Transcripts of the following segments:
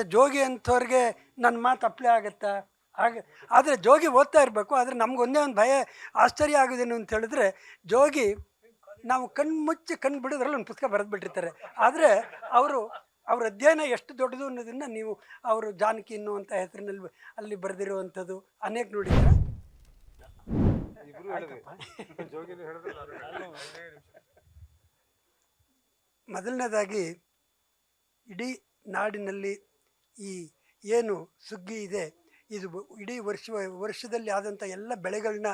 ಮತ್ತು ಜೋಗಿ ಅಂಥವ್ರಿಗೆ ನನ್ನ ಮಾತು ಅಪ್ಲೈ ಆಗುತ್ತಾ? ಆಗ ಆದರೆ ಜೋಗಿ ಓದ್ತಾ ಇರಬೇಕು ಆದರೆ ನಮ್ಗೆ ಒಂದೇ ಒಂದು ಭಯ ಆಶ್ಚರ್ಯ ಆಗೋದೇನು ಅಂತ ಹೇಳಿದ್ರೆ ಜೋಗಿ ನಾವು ಕಣ್ಣು ಮುಚ್ಚಿ ಕಣ್ಣು ಬಿಡೋದ್ರಲ್ಲಿ ಒಂದು ಪುಸ್ತಕ ಬರೆದು ಬಿಟ್ಟಿರ್ತಾರೆ ಆದರೆ ಅವರು ಅವ್ರ ಅಧ್ಯಯನ ಎಷ್ಟು ದೊಡ್ಡದು ಅನ್ನೋದನ್ನು ನೀವು ಅವರು ಜಾನಕಿ ಅನ್ನುವಂಥ ಹೆಸರಿನಲ್ಲಿ ಅಲ್ಲಿ ಬರೆದಿರುವಂಥದ್ದು ಅನೇಕ ನೋಡಿದ್ರೆ ಮೊದಲನೇದಾಗಿ ಇಡೀ ನಾಡಿನಲ್ಲಿ ಈ ಏನು ಸುಗ್ಗಿ ಇದೆ, ಇದು ಇಡೀ ವರ್ಷ, ವರ್ಷದಲ್ಲಿ ಆದಂಥ ಎಲ್ಲ ಬೆಳೆಗಳನ್ನ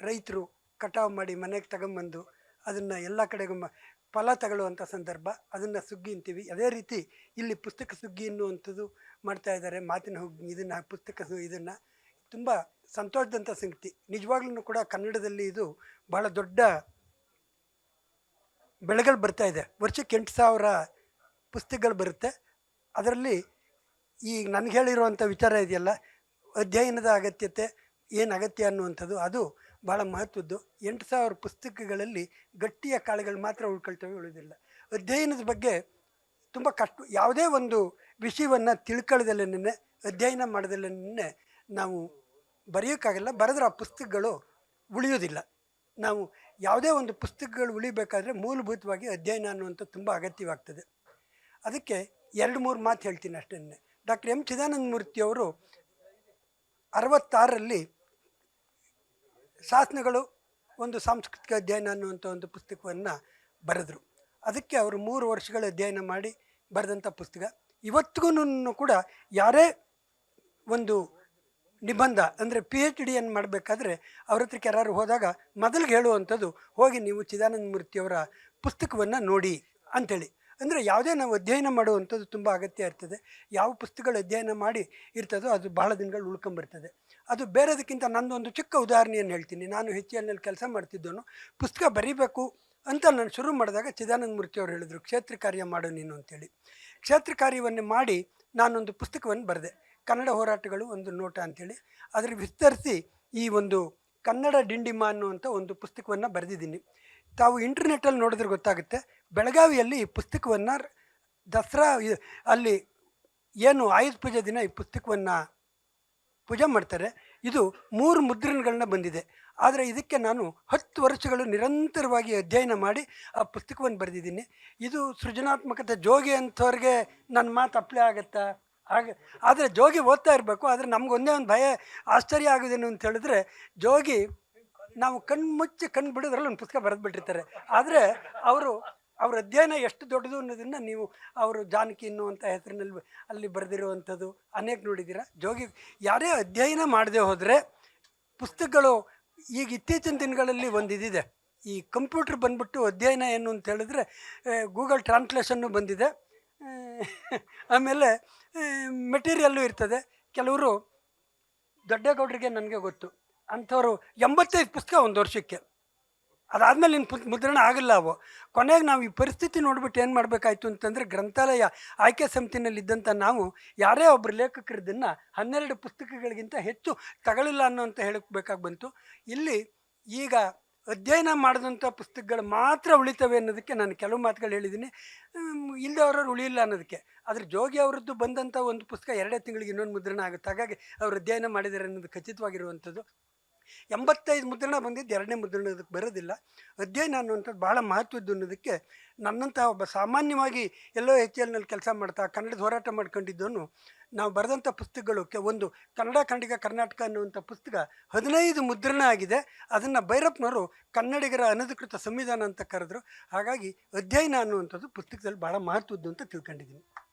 ರೈತರು ಕಟಾವು ಮಾಡಿ ಮನೆಗೆ ತಗೊಂಬಂದು ಅದನ್ನು ಎಲ್ಲ ಕಡೆಗೂ ಫಲ ತಗೊಳ್ಳುವಂಥ ಸಂದರ್ಭ, ಅದನ್ನು ಸುಗ್ಗಿ ಅಂತೀವಿ. ಅದೇ ರೀತಿ ಇಲ್ಲಿ ಪುಸ್ತಕ ಸುಗ್ಗಿ ಅನ್ನುವಂಥದ್ದು ಮಾಡ್ತಾ ಇದ್ದಾರೆ. ಮಾತಿನ ಹುಗ್ಗಿ ಇದನ್ನು, ಪುಸ್ತಕ ಇದನ್ನು. ತುಂಬ ಸಂತೋಷದಂಥ ಸಂಗತಿ. ನಿಜವಾಗ್ಲೂ ಕೂಡ ಕನ್ನಡದಲ್ಲಿ ಇದು ಬಹಳ ದೊಡ್ಡ ಬೆಳೆಗಳು ಬರ್ತಾ ಇದೆ. ವರ್ಷಕ್ಕೆ ಎಂಟು ಸಾವಿರ ಪುಸ್ತಕಗಳು ಬರುತ್ತೆ. ಅದರಲ್ಲಿ ಈಗ ನನಗೆ ಹೇಳಿರುವಂಥ ವಿಚಾರ ಇದೆಯಲ್ಲ, ಅಧ್ಯಯನದ ಅಗತ್ಯತೆ ಏನು ಅಗತ್ಯ ಅನ್ನುವಂಥದ್ದು ಅದು ಭಾಳ ಮಹತ್ವದ್ದು. ಎಂಟು ಸಾವಿರ ಪುಸ್ತಕಗಳಲ್ಲಿ ಗಟ್ಟಿಯ ಕಾಳುಗಳು ಮಾತ್ರ ಉಳ್ಕೊಳ್ತವೆ ಉಳಿದಿಲ್ಲ. ಅಧ್ಯಯನದ ಬಗ್ಗೆ ತುಂಬ ಕಷ್ಟ, ಯಾವುದೇ ಒಂದು ವಿಷಯವನ್ನು ತಿಳ್ಕೊಳ್ಳೋದಲ್ಲೇ ಅಧ್ಯಯನ ಮಾಡೋದಲ್ಲೇ ನಾವು ಬರೆಯೋಕ್ಕಾಗಲ್ಲ, ಬರೆದ್ರೆ ಆ ಪುಸ್ತಕಗಳು ಉಳಿಯೋದಿಲ್ಲ. ನಾವು ಯಾವುದೇ ಒಂದು ಪುಸ್ತಕಗಳು ಉಳಿಬೇಕಾದ್ರೆ ಮೂಲಭೂತವಾಗಿ ಅಧ್ಯಯನ ಅನ್ನುವಂಥ ತುಂಬ ಅಗತ್ಯವಾಗ್ತದೆ. ಅದಕ್ಕೆ ಎರಡು ಮೂರು ಮಾತು ಹೇಳ್ತೀನಿ ಅಷ್ಟೇ ಡಾಕ್ಟರ್ ಎಂ ಚಿದಾನಂದ ಮೂರ್ತಿಯವರು ಅರವತ್ತಾರರಲ್ಲಿ ಶಾಸನಗಳು ಒಂದು ಸಾಂಸ್ಕೃತಿಕ ಅಧ್ಯಯನ ಅನ್ನುವಂಥ ಒಂದು ಪುಸ್ತಕವನ್ನು ಬರೆದರು. ಅದಕ್ಕೆ ಅವರು ಮೂರು ವರ್ಷಗಳ ಅಧ್ಯಯನ ಮಾಡಿ ಬರೆದಂಥ ಪುಸ್ತಕ. ಇವತ್ತಿಗೂ ಕೂಡ ಯಾರೇ ಒಂದು ನಿಬಂಧ ಅಂದರೆ ಪಿ ಎಚ್ ಡಿಯನ್ನು ಮಾಡಬೇಕಾದ್ರೆ ಅವ್ರ ಹತ್ರಕ್ಕೆ ಯಾರು ಹೋದಾಗ ಮೊದಲಿಗೆ ಹೇಳುವಂಥದ್ದು ಹೋಗಿ ನೀವು ಚಿದಾನಂದ ಮೂರ್ತಿಯವರ ಪುಸ್ತಕವನ್ನು ನೋಡಿ ಅಂಥೇಳಿ. ಅಂದರೆ ಯಾವುದೇ ನಾವು ಅಧ್ಯಯನ ಮಾಡುವಂಥದ್ದು ತುಂಬ ಅಗತ್ಯ ಇರ್ತದೆ. ಯಾವ ಪುಸ್ತಕಗಳು ಅಧ್ಯಯನ ಮಾಡಿ ಇರ್ತದೋ ಅದು ಬಹಳ ದಿನಗಳು ಉಳ್ಕೊಂಬರ್ತದೆ. ಅದು ಬೇರೆದಕ್ಕಿಂತ ನಂದೊಂದು ಚಿಕ್ಕ ಉದಾಹರಣೆಯನ್ನು ಹೇಳ್ತೀನಿ. ನಾನು ಹೆಚ್ ಎಲ್ನಲ್ಲಿ ಕೆಲಸ ಮಾಡ್ತಿದ್ದೋನು ಪುಸ್ತಕ ಬರೀಬೇಕು ಅಂತ ನಾನು ಶುರು ಮಾಡಿದಾಗ ಚಿದಾನಂದ ಮೂರ್ತಿಯವರು ಹೇಳಿದರು, ಕ್ಷೇತ್ರ ಕಾರ್ಯ ಮಾಡು ನೀನು ಅಂತೇಳಿ. ಕ್ಷೇತ್ರ ಕಾರ್ಯವನ್ನು ಮಾಡಿ ನಾನೊಂದು ಪುಸ್ತಕವನ್ನು ಬರೆದೆ. ಕನ್ನಡ ಹೋರಾಟಗಳು ಒಂದು ನೋಟ ಅಂಥೇಳಿ ಅದರ ವಿಸ್ತರಿಸಿ ಈ ಒಂದು ಕನ್ನಡ ಡಿಂಡಿಮ ಅನ್ನುವಂಥ ಒಂದು ಪುಸ್ತಕವನ್ನು ಬರೆದಿದ್ದೀನಿ. ತಾವು ಇಂಟರ್ನೆಟ್ಟಲ್ಲಿ ನೋಡಿದ್ರೆ ಗೊತ್ತಾಗುತ್ತೆ. ಬೆಳಗಾವಿಯಲ್ಲಿ ಈ ಪುಸ್ತಕವನ್ನು ದಸರಾ ಅಲ್ಲಿ ಏನು ಆಯುಧ ಪೂಜೆ ದಿನ ಈ ಪುಸ್ತಕವನ್ನು ಪೂಜೆ ಮಾಡ್ತಾರೆ. ಇದು ಮೂರು ಮುದ್ರಣಗಳನ್ನ ಬಂದಿದೆ. ಆದರೆ ಇದಕ್ಕೆ ನಾನು ಹತ್ತು ವರ್ಷಗಳು ನಿರಂತರವಾಗಿ ಅಧ್ಯಯನ ಮಾಡಿ ಆ ಪುಸ್ತಕವನ್ನು ಬರೆದಿದ್ದೀನಿ. ಇದು ಸೃಜನಾತ್ಮಕತೆ, ಜೋಗಿ ಅಂಥವ್ರಿಗೆ ನನ್ನ ಮಾತು ಅಪ್ಲೈ ಆಗುತ್ತಾ? ಆಗ ಆದರೆ ಜೋಗಿ ಓದ್ತಾ ಇರಬೇಕು, ಆದರೆ ನಮ್ಗೆ ಒಂದೇ ಒಂದು ಭಯ, ಆಶ್ಚರ್ಯ ಆಗೋದೇನು ಅಂತ ಹೇಳಿದ್ರೆ, ಜೋಗಿ ನಾವು ಕಣ್ಣು ಮುಚ್ಚಿ ಕಣ್ಣು ಬಿಡೋದ್ರಲ್ಲಿ ಒಂದು ಪುಸ್ತಕ ಬರೆದು ಬಿಟ್ಟಿರ್ತಾರೆ ಆದರೆ ಅವರು ಅವ್ರ ಅಧ್ಯಯನ ಎಷ್ಟು ದೊಡ್ಡದು ಅನ್ನೋದನ್ನು ನೀವು ಅವರು ಜಾನಕಿ ಅನ್ನುವಂಥ ಹೆಸರಿನಲ್ಲಿ ಅಲ್ಲಿ ಬರೆದಿರುವಂಥದ್ದು. ಅನೇಕ ನೋಡಿದ್ದೀರಾ? ಜೋಗಿ, ಯಾರೇ ಅಧ್ಯಯನ ಮಾಡದೆ ಹೋದರೆ ಪುಸ್ತಕಗಳು ಈಗ ಇತ್ತೀಚಿನ ದಿನಗಳಲ್ಲಿ ಒಂದು ಇದಿದೆ ಈ ಕಂಪ್ಯೂಟರ್ ಬಂದ್ಬಿಟ್ಟು ಅಧ್ಯಯನ ಏನು ಅಂತ ಹೇಳಿದ್ರೆ ಗೂಗಲ್ ಟ್ರಾನ್ಸ್ಲೇಷನ್ನು ಬಂದಿದೆ. ಆಮೇಲೆ ಮೆಟೀರಿಯಲ್ಲು ಇರ್ತದೆ. ಕೆಲವರು ದೊಡ್ಡಗೌಡರಿಗೆ ನನಗೆ ಗೊತ್ತು. ಅಂಥವ್ರು ಎಂಬತ್ತೈದು ಪುಸ್ತಕ ಒಂದು ವರ್ಷಕ್ಕೆ. ಅದಾದಮೇಲೆ ಇನ್ನು ಪುತ್ ಮುದ್ರಣ ಆಗಿಲ್ಲ ಅವು. ಕೊನೆಗೆ ನಾವು ಈ ಪರಿಸ್ಥಿತಿ ನೋಡ್ಬಿಟ್ಟು ಏನು ಮಾಡಬೇಕಾಯ್ತು ಅಂತಂದರೆ ಗ್ರಂಥಾಲಯ ಆಯ್ಕೆ ಸಮಿತಿನಲ್ಲಿ ಇದ್ದಂಥ ನಾವು ಯಾರೇ ಒಬ್ಬರು ಲೇಖಕರದನ್ನು ಹನ್ನೆರಡು ಪುಸ್ತಕಗಳಿಗಿಂತ ಹೆಚ್ಚು ತಗೊಳ್ಳಿಲ್ಲ ಅನ್ನೋಂಥ ಹೇಳಬೇಕಾಗಿ ಬಂತು. ಇಲ್ಲಿ ಈಗ ಅಧ್ಯಯನ ಮಾಡಿದಂಥ ಪುಸ್ತಕಗಳು ಮಾತ್ರ ಉಳಿತವೆ ಅನ್ನೋದಕ್ಕೆ ನಾನು ಕೆಲವು ಮಾತುಗಳು ಹೇಳಿದ್ದೀನಿ ಇಲ್ಲದವ್ರವ್ರು ಉಳಿಯಿಲ್ಲ ಅನ್ನೋದಕ್ಕೆ. ಆದರೆ ಜೋಗಿ ಅವರದ್ದು ಬಂದಂಥ ಒಂದು ಪುಸ್ತಕ ಎರಡೇ ತಿಂಗಳಿಗೆ ಇನ್ನೊಂದು ಮುದ್ರಣ ಆಗುತ್ತೆ. ಹಾಗಾಗಿ ಅವರು ಅಧ್ಯಯನ ಮಾಡಿದ್ದಾರೆ ಅನ್ನೋದು ಖಚಿತವಾಗಿರುವಂಥದ್ದು. ಎಂಬತ್ತೈದು ಮುದ್ರಣ ಬಂದಿದ್ದು ಎರಡನೇ ಮುದ್ರಣದಕ್ಕೆ ಬರೋದಿಲ್ಲ. ಅಧ್ಯಯನ ಅನ್ನುವಂಥದ್ದು ಭಾಳ ಮಹತ್ವದ್ದು ಅನ್ನೋದಕ್ಕೆ ನನ್ನಂಥ ಒಬ್ಬ ಸಾಮಾನ್ಯವಾಗಿ ಎಲ್ಲೋ ಎಚ್ ಎಲ್ನಲ್ಲಿ ಕೆಲಸ ಮಾಡ್ತಾ ಕನ್ನಡದ ಹೋರಾಟ ಮಾಡ್ಕೊಂಡಿದ್ದವನು, ನಾವು ಬರೆದಂಥ ಪುಸ್ತಕಗಳು ಕೆ, ಒಂದು ಕನ್ನಡ ಕನ್ನಡಿಗ ಕರ್ನಾಟಕ ಅನ್ನುವಂಥ ಪುಸ್ತಕ ಹದಿನೈದು ಮುದ್ರಣ ಆಗಿದೆ. ಅದನ್ನು ಭೈರಪ್ಪನವರು ಕನ್ನಡಿಗರ ಅನಧಿಕೃತ ಸಂವಿಧಾನ ಅಂತ ಕರೆದ್ರು. ಹಾಗಾಗಿ ಅಧ್ಯಯನ ಅನ್ನುವಂಥದ್ದು ಪುಸ್ತಕದಲ್ಲಿ ಭಾಳ ಮಹತ್ವದ್ದು ಅಂತ ತಿಳ್ಕೊಂಡಿದ್ದೀನಿ.